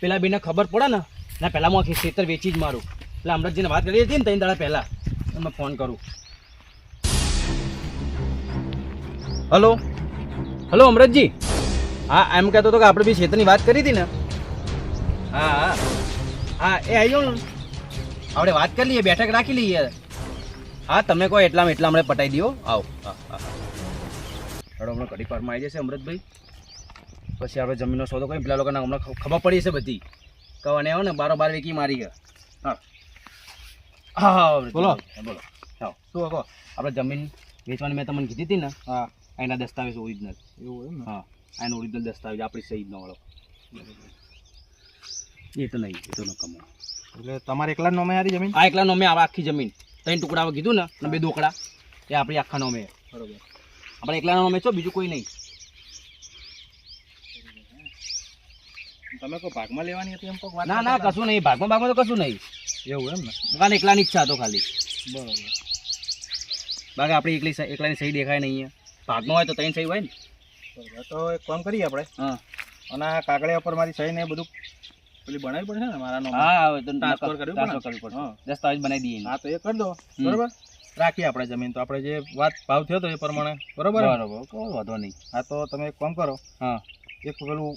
પેલા બેને ખબર પડે ને, ના પહેલાં હું આખી ખેતર વેચી જ મારું. એટલે અમૃતજીને વાત કરી હતી ને ત્રણ દાડા પહેલાં તમે ફોન કરું. હલો હલો અમૃતજી? હા, એમ કહેતો હતો કે આપણે બી ખેતરની વાત કરી હતી ને. હા હા. હા, એ આવી જાઓ આપણે વાત કરી લઈએ, બેઠક રાખી લઈએ. હા, તમે કહો એટલામાં એટલા હમણાં પટાઈ દો આવો. હા હા હેડો, હમણાં કડી પારમાં આવી જશે અમૃતભાઈ. પછી આપણે જમીનનો સોદો કરી પેલા લોકોને હમણાં ખબર પડી છે બધી. કવાને આવો ને બારો બાર વેકી મારી ગયા હા. હા બોલો. બોલો. હા. શું કહો? આપણે જમીન વેચવાની મેં તમને કીધી હતી ને હા. એના દસ્તાવેજ ઓરિજિનલ એવું એમ ને? હા. એનો ઓરિજિનલ દસ્તાવેજ આપણી સહી નો વાળો. એ તો નહીં એ તો ન કમો એટલે તમારે એકલા નોમે આરી જમીન? આ એકલા નોમે આવે આખી જમીન. ત્રણ ટુકડા કીધું ને બે દોકડા એ આપણી આખા નોમે. બરોબર. આપણે એકલા નોમે છો બીજું કોઈ નહીં. તમે કોઈ ભાગમાં લેવાની હતી એમ કોઈ વાત ના ના કશું નહીં. ભાગમાં ભાગમાં તો કશું નહીં. એવું એમ ને? કારણ એકલાની ઈચ્છા હતો ખાલી. બરોબર. બાકી આપણી એકલી એકલાની સહી દેખાય નહીં ભાગમાં હોય તો ત્રણ સહી હોય ને. બરોબર. તો એક કામ કરીએ આપણે. હા. અને આ કાગળિયા પર મારી સહી ને બધું પેલી બનાવી પડશે ને મારા નામ હા હવે તો ટ્રાન્સફર કરવી? પડશે. હા. દસ્તાવેજ બનાવી દઈએ હા તો એ કરી દો. બરાબર? રાખીએ આપણે જમીન તો. આપણે જે વાત ભાવ થયો તો એ પ્રમાણે. બરોબર? બરાબર. કોઈ વાંધો નહીં. હા તો તમે એક કામ કરો. હા. એક પેલું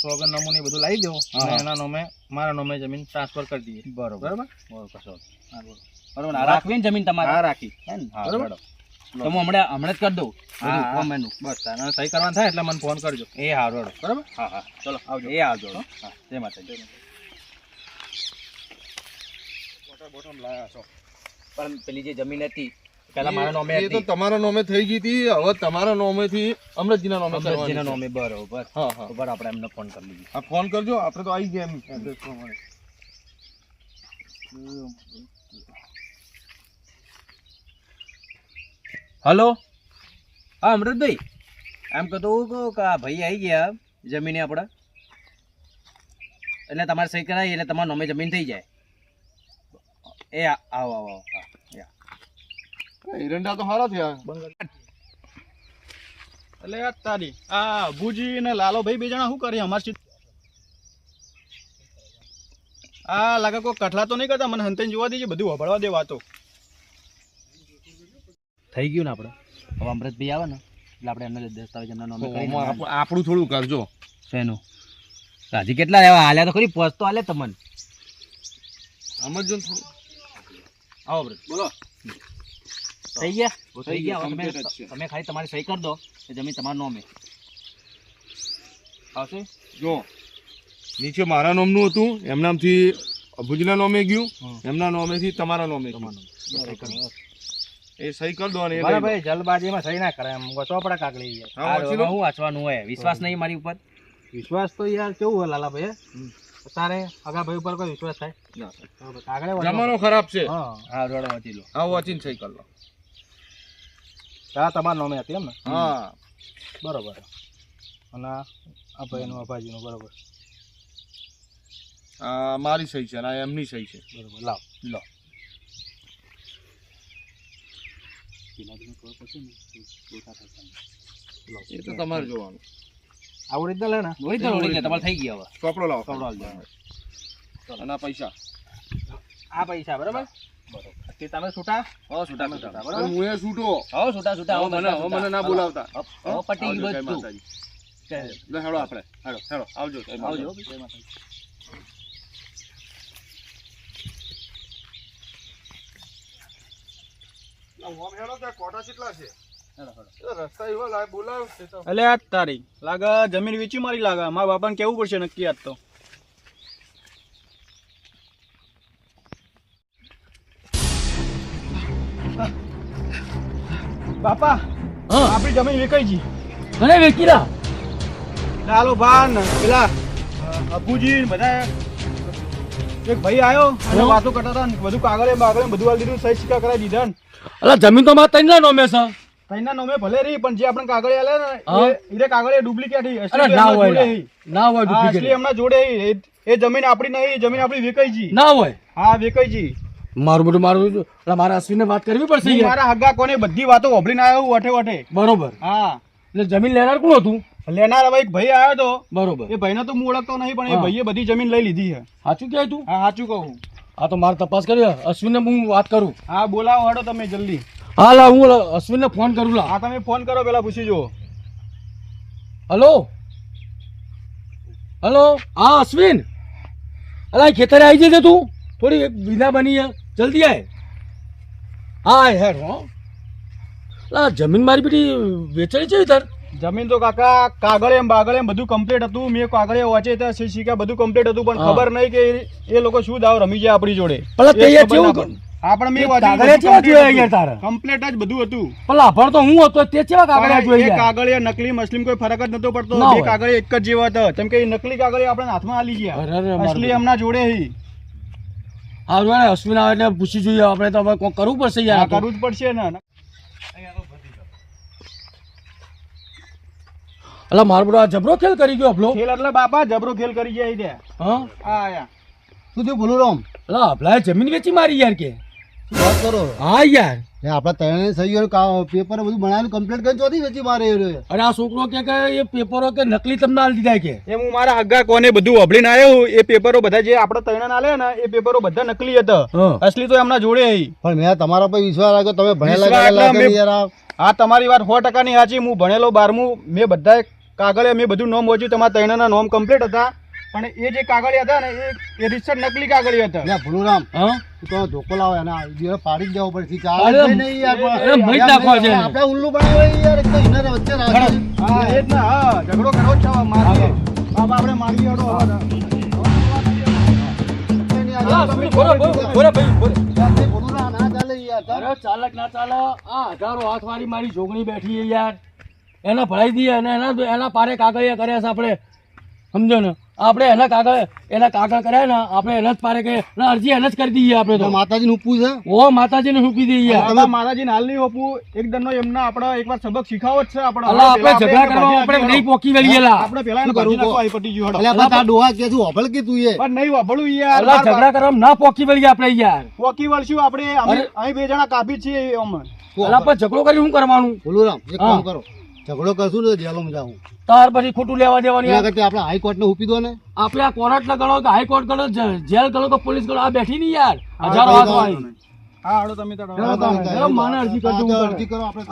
સોગન નમૂને બધું લાવી દો અને એના નામે મારા નામે જમીન ટ્રાન્સફર કરી દઈએ. બરોબર. બરોબર? બરોબર કશો. બરોબર રાખવી ને જમીન તમારે? હા રાખી. હે ને? હા, બરોબર. તમે હમણાં હમણાં જ કરી દઉં. હા. ફોર્મ બસ તારે સહી કરવાનું થાય એટલે મને ફોન કરજો. એ હારું બરોબર બરોબર? હા હા. ચલો આવજો. એ આવજો હા? જય માતાજી. પણ પેલી જે જમીન હતી પેલા મારા નામે એ તો તમારા નામે થઈ ગઈ હતી હવે તમારા નામેથી અમૃતજીના નામે અમૃતજીના નામે બરોબર. હા હા. બરોબર આપણે એમને ફોન કરી લઈએ આ ફોન કરજો આપણે તો આવી ગયા એમ. પ્રમાણે. હલો? હા અમૃતભાઈ. એમ કહેતો હું કહું કે આ ભાઈ આવી ગયા જમીને આપણે. એટલે તમારે સહી કરાવી એટલે તમારા નામે જમીન થઈ જાય. એ આવો આવો આવો. હા. એરંડા તો સારા થયા. એટલે આ તારી. આ ભુજી ને લાલો ભાઈ બે જણા શું કરી અમાર આ લાગે કોઈ કઠલા તો નહીં કરતા? મને હંતેન જોવા દેજે બધું વભળવા દે વાતો થઈ ગયું ને આપણે હવે અમૃતભાઈ આવે ને એટલે આપણે એમને દસ્તાવેજ એમના નામે આપણું થોડું કરજો. શેનું? હજી કેટલા રહેવા હાલ્યા તો ખરી પોચ તો હાલે તમને. સમજો થોડું આવો બોલો. થઈ ગયા? થઈ ગયા. તમે તમે ખાલી તમારી સહી કરી દો એ જમીન તમારા નામે આવશે? જો. નીચે મારા નામનું હતું. એમનામથી નામથી અભુજના નામે ગયું. એમના નામેથી તમારા નામે એ સહી કરી દો અને. બરાબર જલબાજીમાં સહી ના કરે એમ ચોપડા કાકડી જાય હા, વાંચવાનું હોય? વિશ્વાસ નહીં મારી ઉપર? વિશ્વાસ તો યાર કેવું હોય લાલાભાઈ તારે આગા ભાઈ ઉપર કોઈ વિશ્વાસ થાય? જમાનો ખરાબ છે. હા રોડો વાંચી લો. વાંચીને સહી કરી લો. હા તમારા નામે હતી એમ ને? હા. બરોબર. અને આ ભાઈનું અભાજીનું બરોબર. આ મારી સહી છે અને આ એમની સહી છે. બરોબર લાવ. લો. એ તો તમારે જોવાનું. આ ઓરિજિનલ હે ને? ઓરિજિનલ ઓરિજિનલ તમારે થઈ ગયા હવે. ચોપડો લાવો. અને આ પૈસા. આ પૈસા બરાબર. તે તમે છૂટા? હો છૂટા છૂટા. બરાબર? હું એ છૂટો. હો છૂટા છૂટા હો મને હો મને ના બોલાવતા. હો પટી ગઈ બધું. લે, હેડો આપણે. હેડો હેડો આવજો જય આવજો માતાજી. આ તારી. લાગે જમીન વેચી મારી લાગે. મારા બાપાને કેવું પડશે નક્કી આજ તો? બાપા આપણી જમીન વેચાઈ જી મને વેચીલા લાલો ભાન પેલા અ, બધા એક ભાઈ આવ્યો અને વાતો કરતા હતા બધું કાગળે બાગળે બધું આલી દીધું સહી સિક્કા કરાવી દીધા અલા જમીન તો મારા તૈના નોમે છે. તૈના નોમે ભલે રહી પણ જે આપણે કાગળે આલે ને. એ કાગળે ડુપ્લિકેટ અરે ના હોય. ના હોય ડુપ્લિકેટ. એમના જોડે એ એ જમીન આપણી નહીં જમીન આપણી વેચાઈ જી ના હોય. હા વેચાઈ જી મારું બધું મારું મારા અશ્વિનને વાત કરવી પડશે મારા હગા કોને બધી વાતો ઓભરીને આવ્યો વઠે વઠે. બરોબર. હા. એટલે જમીન લેનાર કોણ હતું? લેનાર હવે એક ભાઈ આવ્યો તો. બરોબર. એ ભાઈને તો હું ઓળખતો નહીં પણ એ ભાઈએ બધી જમીન લઈ લીધી છે. સાચું કહે તું? હા સાચું કહું. હા તો મારે તપાસ કરી અશ્વિનને હું વાત કરું. હા બોલાવો હડો તમે જલ્દી. હા લા હું અશ્વિનને ફોન કરું લા. હા તમે ફોન કરો પેલા પૂછી જુઓ. હલો? હલો? હા અશ્વિન. અલા ખેતરે આવી જજે તું. થોડી વિના બની જલ્દી આય. હા હેડ હો. લા જમીન મારી બેટી વેચાઈ છે તાર? જમીન તો કાકા કાગળ એમ બાગળ એમ બધું કમ્પ્લીટ હતું. મેં કાગળે વાંચે ત્યાં સિક્કા બધું કમ્પ્લીટ હતું પણ ખબર નહીં કે એ- લોકો શું દાવ રમી ગયા આપણી જોડે. પેલા તે કેવું પડી. મેં એ કાગળિયા કેવા જોયા યાર તારે? Complete જ બધું હતું. પેલા પણ તો હું હતો તે કેવા કાગળિયા પણ એ ગયા? નકલી મુસ્લિમ કોઈ ફરક જ નતો પડતો. બે. એક જ જેવા હતા. કે નકલી કાગળિયા આપણે હાથમાં આલી ગયા. અસલી એમના જોડે હી. હા અશ્વિના આવે એટલે પૂછી જોઈએ. આપણે તો હવે કોઈ કરવું પડશે યાર. કરવું જ પડશે ને. અલા મારો બધો આ જબરો ખેલ કરી ગયો અભલો ખેલ એટલે બાપા જબરો ખેલ કરી ગયા ત્યાં. હા? આ આયા. શું થયું ભૂલું રામ અલા અભલાએ જમીન વેચી મારી યાર કે. વાત કરો. હા યાર. એ આપણા ત્રણે સહી પેપર બધું બનાવેલું કમ્પ્લીટ કરી ચોથી વેચી મારે આ છોકરો કે કે એ પેપરો કે નકલી તમને આલી દીધા કે? એ હું મારા હગ્ગા કોને બધું વભળીને આવ્યો એ પેપરો બધા જે આપણે તૈણા ના ને એ પેપરો બધા નકલી હતા. અસલી તો એમના જોડે હી. પણ મેં તમારા પર વિશ્વાસ રાખ્યો તમે ભણેલા આ. તમારી વાત સો ટકાની સાચી હું ભણેલો બારમું મેં બધા કાગળે મેં બધું નોમ વાંચ્યું તમારા તૈણાના નોમ કમ્પ્લીટ હતા. પણ એ જે કાગળિયા હતા ને એ એ નકલી કાગળિયા હતા. લે ભલુરામ હા? તું ધોકો લાવો એના દિવસ પાડી દેવો પડશે ચાલે નહીં યાર. અરે, મરી છે આપણે ઉલ્લુ બનાવે યાર એક તો ઇનર વચ્ચે રાખે. હા એ જ ને હા ઝઘડો કરો છો મારી બાબા આપણે મારી હળો હવે ભાઈ, ચાલક ના ચાલે. આ હજારો હાથ વાળી મારી જોગણી બેઠી યાર. એને ભરાઈ દઈએ અને એના એના પારે કાગળિયા કર્યા છે આપણે. સમજો ને. આપણે એના કાગળ એના કાગળ કર્યા ને આપણે એના જ પારે કે અરજી એને જ કરી દઈએ આપણે તો. માતાજી નું છે. ઓ માતાજીને મૂકી દઈએ યાર બાબા હાલ નહીં ઉપવું એક નો એમના આપણે એકવાર સબક શીખાવો જ છે આપણે અલા આપણે ઝઘડા કરવા આપણે નહીં પોકી વળીએલા આપણે પેલા એને કરવું નાખવા પટી ગયું. એટલે આપણે ડોહા કે શું હોભળ કે તું એ? પણ નહીં વાપરવું યાર. અલા ઝઘડા કરવા ના પોકી વળીએ આપણે યાર. પોકી વળશું આપણે. અહીં બે જણા કાપી જ છીએ અમે. અલા પણ ઝઘડો કરી શું કરવાનું? ભલુરામ એક કામ કરો. ઝઘડો કરશું ને જેલમાં જાઉં. તાર પછી ખોટું લેવા દેવાની આપણે હાઈકોર્ટ ને ઉપી દો ને. આપણે આ કોર્ટ ને ગણો કે હાઈકોર્ટ ગણો જેલ ગણો કે પોલીસ ગણો આ બેઠી નહીં યાર. હજારો હાથ વાળી હા હળો તમે તારો ચાલો તમે. ચાલો, માને અરજી કરજો, હું હા, કરે. અરજી કરો આપણે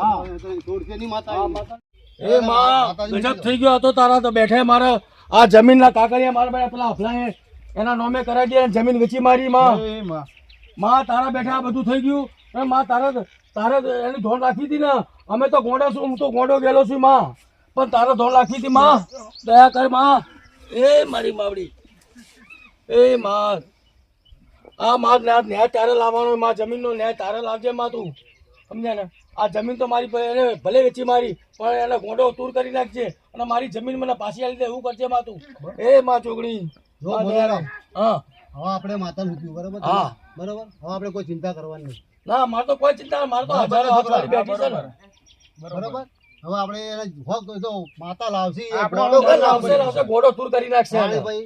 છોડશે નહીં માતા એ માં ગજબ થઈ ગયો હતો તારા તો બેઠે મારે. આ જમીનના કાકરિયા મારા બેઠા પેલા એના નોમે કરાવી દે જમીન વેચી મારી માં. એ માં. તારા બેઠા આ બધું થઈ ગયું. માં તારે તારે એની ધોન રાખી હતી ને. અમે તો ગોંડા છું હું તો ગોંડો ગયેલો છું માં. પણ તારે ધોન રાખી હતી માં. દયા કરમાં. એ મારી માવડી. એ માં. આ માર ન્યાય તારે લાવવાનો માં. જમીનનો ન્યાય તારે લાવજે માં તું. સમજ્યા ને? આ જમીન તો મારી એને ભલે વેચી મારી પણ એને ગોંડો તૂર કરી નાખજે. અને મારી જમીન મને પાછી આવી દે એવું કરજે માં તું. એ માં દયા. હા. હવે આપણે માતા મૂક્યું બરાબર? હા. બરાબર? હવે આપણે કોઈ ચિંતા કરવાની નહીં. ના મારે તો કોઈ ચિંતા માર તો હજારો હાથ બેઠી છે ને. બરાબર. હવે આપણે એને હોક તો માતા લાવશે એ આપણે ઘોડો હવે કરી લાવશે નાખશે. લાવશે ઘોડો દૂર કરી નાખશે અરે ભાઈ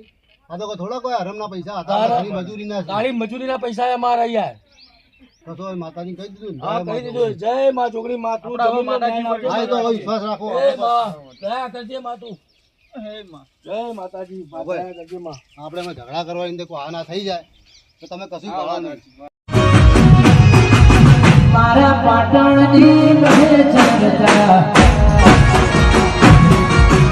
આ તો થોડા કોઈ હરમના પૈસા હતા ખાલી મજૂરીના ખાલી મજૂરીના પૈસા અમારા મારા યાર. તો માતાજી કહી દીધું હા કહી દીધું જય માં ચોકડી માં તું. હા, એ તો વિશ્વાસ રાખો. એ માં. તું. જય માતાજી માં. આપણે ઝઘડા કરવા આ ના થઈ જાય તો તમે કશું કરવા નહીં. મારા પાટણની મહે જગતા